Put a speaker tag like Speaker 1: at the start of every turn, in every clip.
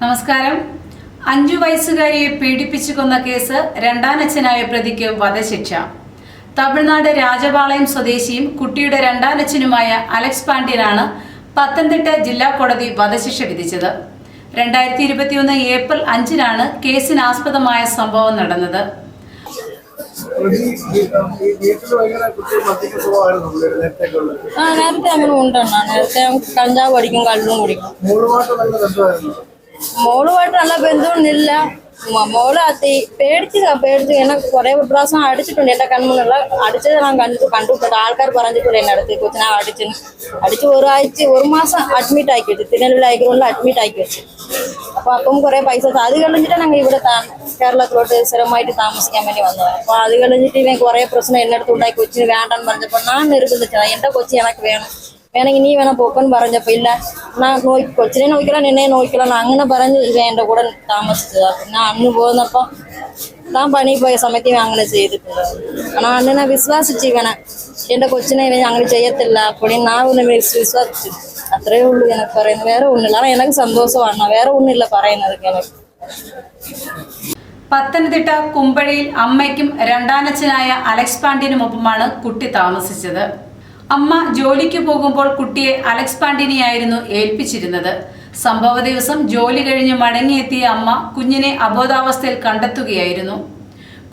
Speaker 1: നമസ്കാരം. അഞ്ചു വയസ്സുകാരിയെ പീഡിപ്പിച്ചു കൊന്ന കേസ് രണ്ടാനച്ഛനായ പ്രതിക്ക് വധശിക്ഷ. തമിഴ്നാട് രാജപാളയം സ്വദേശിയും കുട്ടിയുടെ രണ്ടാനച്ഛനുമായ അലക്സ് പാണ്ഡ്യനാണ് പത്തനംതിട്ട ജില്ലാ കോടതി വധശിക്ഷ വിധിച്ചത്. രണ്ടായിരത്തി ഇരുപത്തിയൊന്ന് ഏപ്രിൽ അഞ്ചിനാണ് കേസിനാസ്പദമായ സംഭവം നടന്നത്.
Speaker 2: ആ നേരത്തെ അങ്ങനെ ഉണ്ടെണ്ണ നേരത്തെ കഞ്ചാവ് അടിക്കും കള്ളും കുടിക്കും.
Speaker 3: മൂളുമായിട്ട് നല്ല
Speaker 2: ബന്ധമൊന്നുമില്ല. മോൾ അതി പേടിച്ച് എന്നെ കുറെ പ്രാവശ്യം അടിച്ചിട്ടുണ്ട് എന്റെ കൺമുന്നുള്ള അടിച്ചത് ഞാൻ കണ്ടു കണ്ടിട്ടുണ്ട്. ആൾക്കാർ പറഞ്ഞിട്ടുണ്ട് എന്നെ അടുത്ത് കൊച്ചിനെ അടിച്ചു അടിച്ച് ഒരാഴ്ച ഒരു മാസം അഡ്മിറ്റ് ആക്കി വെച്ചു. തിരുനെല്ലൂർ ഐഗ്രൗണ്ടിൽ അഡ്മിറ്റ് ആക്കി വെച്ചു. അപ്പൊ അപ്പം കുറെ പൈസ അത് കളഞ്ഞിട്ടാണ് ഞങ്ങൾ ഇവിടെ കേരളത്തിലോട്ട് സ്ഥിരമായിട്ട് താമസിക്കാൻ വേണ്ടി വന്നത്. അപ്പൊ അത് കഴിഞ്ഞിട്ട് ഇവൻ കുറെ പ്രശ്നം എന്നെ അടുത്ത് ഉണ്ടായി. കൊച്ചിന് വേണ്ടെന്ന് പറഞ്ഞപ്പോ ഞാൻ നിർബന്ധിച്ചത്. എന്റെ കൊച്ചി എനിക്ക് വേണം. വേണമെങ്കിൽ നീ വേണം പോക്കൻ പറഞ്ഞപ്പോ ഇല്ല ഞാൻ നോക്കി കൊച്ചിനെ നോക്കിക്കണം എന്നെ നോക്കിക്കണം അങ്ങനെ പറഞ്ഞ് ഇവ എന്റെ കൂടെ താമസിച്ചത്. പിന്നെ അന്ന് പോകുന്നപ്പോ താൻ പണി പോയ സമയത്ത് ഇവൻ അങ്ങനെ ചെയ്തിട്ടുണ്ട്. കാരണം അണ്ണനെ വിശ്വാസിച്ച് എന്റെ കൊച്ചിനെ അങ്ങനെ ചെയ്യത്തില്ല. അപ്പോൾ ഞാൻ ഒന്ന് വിശ്വസിച്ചു. അത്രേ ഉള്ളൂ എനിക്ക് പറയുന്നത്. വേറെ ഒന്നുമില്ല. കാരണം എനിക്ക് സന്തോഷമാണ്. വേറെ ഒന്നുമില്ല പറയുന്നത് എനിക്ക്
Speaker 1: പത്തനംതിട്ട കുമ്പഴയിൽ അമ്മയ്ക്കും രണ്ടാനച്ഛനായ അലക്സ് പാണ്ഡ്യനുമൊപ്പമാണ് കുട്ടി താമസിച്ചത്. അമ്മ ജോലിക്ക് പോകുമ്പോൾ കുട്ടിയെ അലക്സ് പാണ്ടിനിയായിരുന്നു ഏൽപ്പിച്ചിരുന്നത്. സംഭവ ദിവസം ജോലി കഴിഞ്ഞ് മടങ്ങിയെത്തിയ അമ്മ കുഞ്ഞിനെ അബോധാവസ്ഥയിൽ കണ്ടെത്തുകയായിരുന്നു.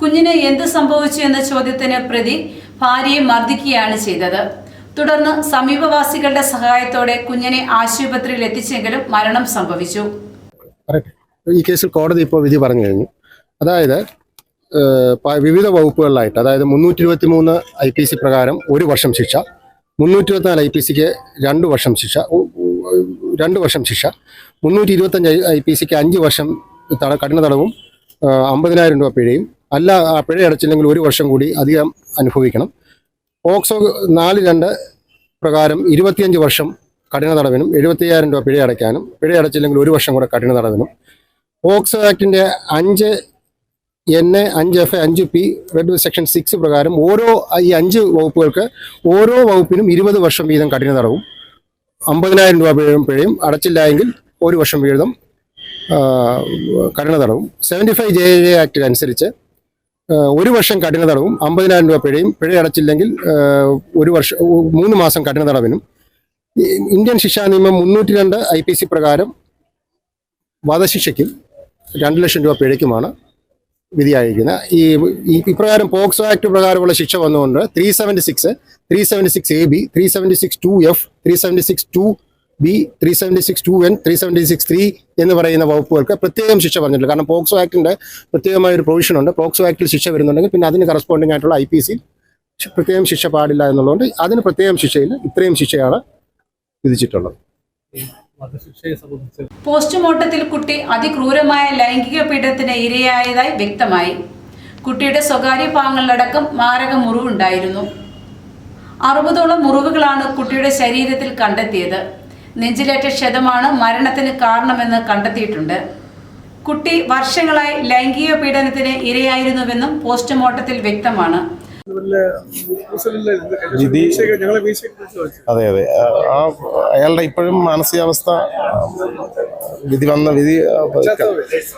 Speaker 1: കുഞ്ഞിന് എന്ത് സംഭവിച്ചു എന്ന ചോദ്യത്തിന് പ്രതി ഭാര്യയെ മർദ്ദിക്കുകയാണ് ചെയ്തത്. തുടർന്ന് സമീപവാസികളുടെ സഹായത്തോടെ കുഞ്ഞിനെ ആശുപത്രിയിൽ എത്തിച്ചെങ്കിലും മരണം സംഭവിച്ചു.
Speaker 4: ഈ കേസിൽ കോടതി ഇപ്പോൾ വിധി പറഞ്ഞു കഴിഞ്ഞു. അതായത് വിവിധ വകുപ്പുകളിലായിട്ട് അതായത് മുന്നൂറ്റി ഇരുപത്തി മൂന്ന് ഐ പി സി പ്രകാരം ഒരു വർഷം ശിക്ഷ മുന്നൂറ്റി ഇരുപത്തിനാല് ഐ പി സിക്ക് രണ്ട് വർഷം ശിക്ഷ രണ്ട് വർഷം ശിക്ഷ മുന്നൂറ്റി ഇരുപത്തഞ്ച് ഐ പി സിക്ക് അഞ്ച് വർഷം തട കഠിന തടവും അമ്പതിനായിരം രൂപ പിഴയും. അല്ല ആ പിഴ അടച്ചില്ലെങ്കിൽ ഒരു വർഷം കൂടി അധികം അനുഭവിക്കണം. ഓക്സോ നാല് രണ്ട് പ്രകാരം ഇരുപത്തിയഞ്ച് വർഷം കഠിന തടവിനും എഴുപത്തിയ്യായിരം രൂപ പിഴ അടയ്ക്കാനും പിഴ അടച്ചില്ലെങ്കിൽ ഒരു വർഷം കൂടെ കഠിന തടവിനും. പോക്സോ ആക്ടിന്റെ അഞ്ച് എൻ എ അഞ്ച് എഫ് അഞ്ച് പി റെഡ് സെക്ഷൻ സിക്സ് പ്രകാരം ഓരോ ഈ അഞ്ച് വകുപ്പുകൾക്ക് ഓരോ വകുപ്പിനും ഇരുപത് വർഷം വീതം കഠിന തടവും. അമ്പതിനായിരം രൂപ പിഴയും അടച്ചില്ല എങ്കിൽ ഒരു വർഷം വീതം കഠിന തടവും. സെവന്റി ഫൈവ് ജെ ജെ ആക്ടിൽ അനുസരിച്ച് ഒരു വർഷം കഠിന തടവും അമ്പതിനായിരം രൂപ പിഴയും പിഴ അടച്ചില്ലെങ്കിൽ ഒരു വർഷം മൂന്ന് മാസം കഠിന തടവിനും. ഇന്ത്യൻ ശിക്ഷാ നിയമം മുന്നൂറ്റി രണ്ട് ഐ പി സി പ്രകാരം വധശിക്ഷയ്ക്കും രണ്ട് ലക്ഷം രൂപ പിഴയ്ക്കുമാണ്. വിധിയായിരിക്കുന്നത് ഈ ഇപ്രകാരം പോക്സോ ആക്ട് പ്രകാരമുള്ള ശിക്ഷ വന്നുകൊണ്ട് three seventy six three seventy six A B three seventy six two F three seventy six two B three seventy six two N three seventy six three എന്ന് പറയുന്ന വകുപ്പുകൾക്ക് പ്രത്യേകം ശിക്ഷ പറഞ്ഞിട്ടുണ്ട് കാരണം പോക്സോ ആക്ടിന്റെ പ്രത്യേകമായ ഒരു പ്രൊവിഷൻ ഉണ്ട്. പോക്സോ ആക്ടിൽ ശിക്ഷ വരുന്നുണ്ടെങ്കിൽ പിന്നെ അതിന് കറസ്പോണ്ടിങ് ആയിട്ടുള്ള ഐ പി സി പ്രത്യേകം ശിക്ഷ പാടില്ല എന്നുള്ളതുകൊണ്ട് അതിന് പ്രത്യേകം ശിക്ഷയിൽ ഇത്രയും ശിക്ഷയാണ് വിധിച്ചിട്ടുള്ളത്.
Speaker 1: പോസ്റ്റ്മോർട്ടത്തിൽ കുട്ടി അതിക്രൂരമായ ലൈംഗിക പീഡനത്തിന് ഇരയായതായി വ്യക്തമായി. കുട്ടിയുടെ സ്വകാര്യ ഭാഗങ്ങളിലടക്കം മാരക മുറിവുണ്ടായിരുന്നു. അറുപതോളം മുറിവുകളാണ് കുട്ടിയുടെ ശരീരത്തിൽ കണ്ടെത്തിയത്. നെഞ്ചിലേറ്റ ക്ഷതമാണ് മരണത്തിന് കാരണമെന്ന് കണ്ടെത്തിയിട്ടുണ്ട്. കുട്ടി വർഷങ്ങളായി ലൈംഗിക പീഡനത്തിന് ഇരയായിരുന്നുവെന്നും പോസ്റ്റ്മോർട്ടത്തിൽ വ്യക്തമാണ്.
Speaker 5: വിധി- അതെ അതെ. ആ- അയാളുടെ ഇപ്പോഴും മാനസികാവസ്ഥ വിധി വന്ന വിധി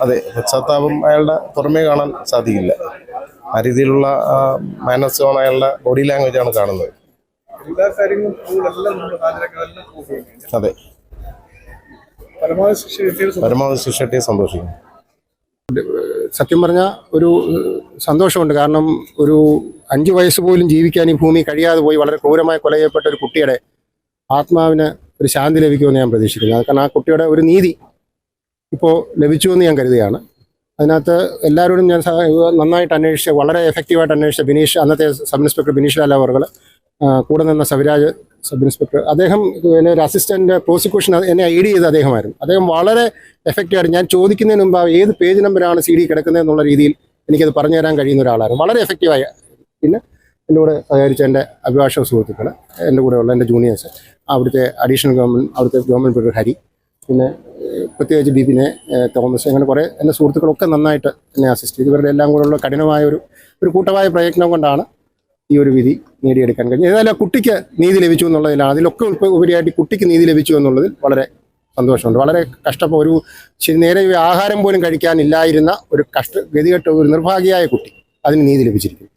Speaker 5: അതെ പശ്ചാത്താപം അയാളുടെ പുറമേ കാണാൻ സാധിക്കില്ല. ആ രീതിയിലുള്ള മാനസികമാണ് അയാളുടെ ബോഡി ലാംഗ്വേജ് ആണ് കാണുന്നത്. അതെ.
Speaker 3: പരമാവധി ശിക്ഷ
Speaker 5: കിട്ടിയ സന്തോഷിക്കും.
Speaker 4: സത്യം പറഞ്ഞാൽ ഒരു സന്തോഷമുണ്ട്. കാരണം ഒരു അഞ്ചു വയസ്സ് പോലും ജീവിക്കാൻ ഈ ഭൂമി കഴിയാതെ പോയി വളരെ ക്രൂരമായി കൊല ചെയ്യപ്പെട്ട ഒരു കുട്ടിയുടെ ആത്മാവിന് ഒരു ശാന്തി ലഭിക്കുമെന്ന് ഞാൻ പ്രതീക്ഷിക്കുന്നു. കാരണം ആ കുട്ടിയുടെ ഒരു നീതി ഇപ്പോൾ ലഭിച്ചു എന്ന് ഞാൻ കരുതുകയാണ്. അതിനകത്ത് എല്ലാവരോടും ഞാൻ നന്നായിട്ട് അന്വേഷിച്ച് വളരെ എഫക്റ്റീവായിട്ട് അന്വേഷിച്ച ബിനീഷ് അന്നത്തെ സബ് ഇൻസ്പെക്ടർ ബിനീഷ് ലാൽ കൂടെ നിന്ന സവിരാജ് സബ് ഇൻസ്പെക്ടർ അദ്ദേഹം പിന്നെ ഒരു അസിസ്റ്റന്റ് പ്രോസിക്യൂഷൻ എന്നെ ഐഡി ചെയ്ത അദ്ദേഹമായിരുന്നു. അദ്ദേഹം വളരെ എഫക്റ്റീവായിട്ട് ഞാൻ ചോദിക്കുന്നതിന് മുമ്പ് ഏത് പേജ് നമ്പറാണ് സി ഡി കിടക്കുന്നത് എന്നുള്ള രീതിയിൽ എനിക്കത് പറഞ്ഞു തരാൻ കഴിയുന്ന ഒരാളായിരുന്നു. വളരെ എഫക്റ്റീവായ പിന്നെ എന്നോട് സഹകരിച്ച എന്റെ അഭിഭാഷക സുഹൃത്തുക്കൾ എന്റെ കൂടെയുള്ള എന്റെ ജൂനിയേഴ്സ് അവിടുത്തെ അഡീഷണൽ ഗവൺമെന്റ് അവിടുത്തെ ഗവൺമെന്റ് പ്രൊഡക്ടർ ഹരി പിന്നെ പ്രത്യേകിച്ച് ബിപിനെ തോമസ് അങ്ങനെ കുറേ എന്റെ സുഹൃത്തുക്കളൊക്കെ നന്നായിട്ട് എന്നെ അസിസ്റ്റ് ചെയ്തു. ഇവരുടെ എല്ലാം കൂടെയുള്ള കഠിനമായ ഒരു ഒരു കൂട്ടമായ പ്രയത്നം കൊണ്ടാണ് ഈ ഒരു വിധി നേടിയെടുക്കാൻ കഴിഞ്ഞു. ഏതായാലും കുട്ടിക്ക് നീതി ലഭിച്ചു എന്നുള്ളതിലാണ് അതിലൊക്കെ ഉപരിയായിട്ട് കുട്ടിക്ക് നീതി ലഭിച്ചു എന്നുള്ളതിൽ വളരെ സന്തോഷമുണ്ട്. വളരെ കഷ്ടപ്പെട്ട ഒരു നേരെ ആഹാരം പോലും കഴിക്കാനില്ലായിരുന്ന ഒരു കഷ്ട ഗതികെട്ട ഒരു നിർഭാഗ്യയായ കുട്ടി അതിന് നീതി ലഭിച്ചിരിക്കുന്നു.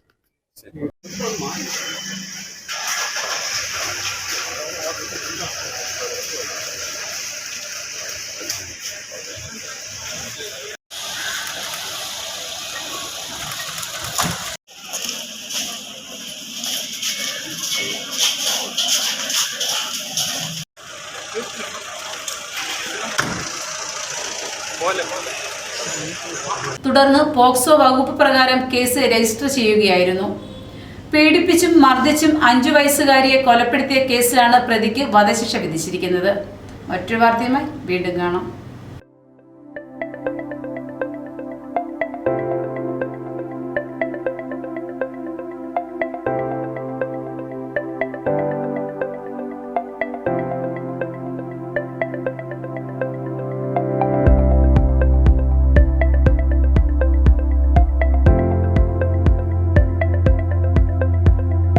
Speaker 1: തുടർന്ന് പോക്സോ വകുപ്പ് പ്രകാരം കേസ് രജിസ്റ്റർ ചെയ്യുകയായിരുന്നു. പീഡിപ്പിച്ചും മർദ്ദിച്ചും അഞ്ചു വയസ്സുകാരിയെ കൊലപ്പെടുത്തിയ കേസിലാണ് പ്രതിക്ക് വധശിക്ഷ വിധിച്ചിരിക്കുന്നത്. മറ്റൊരു വാർത്തയുമായി വീണ്ടും കാണാം.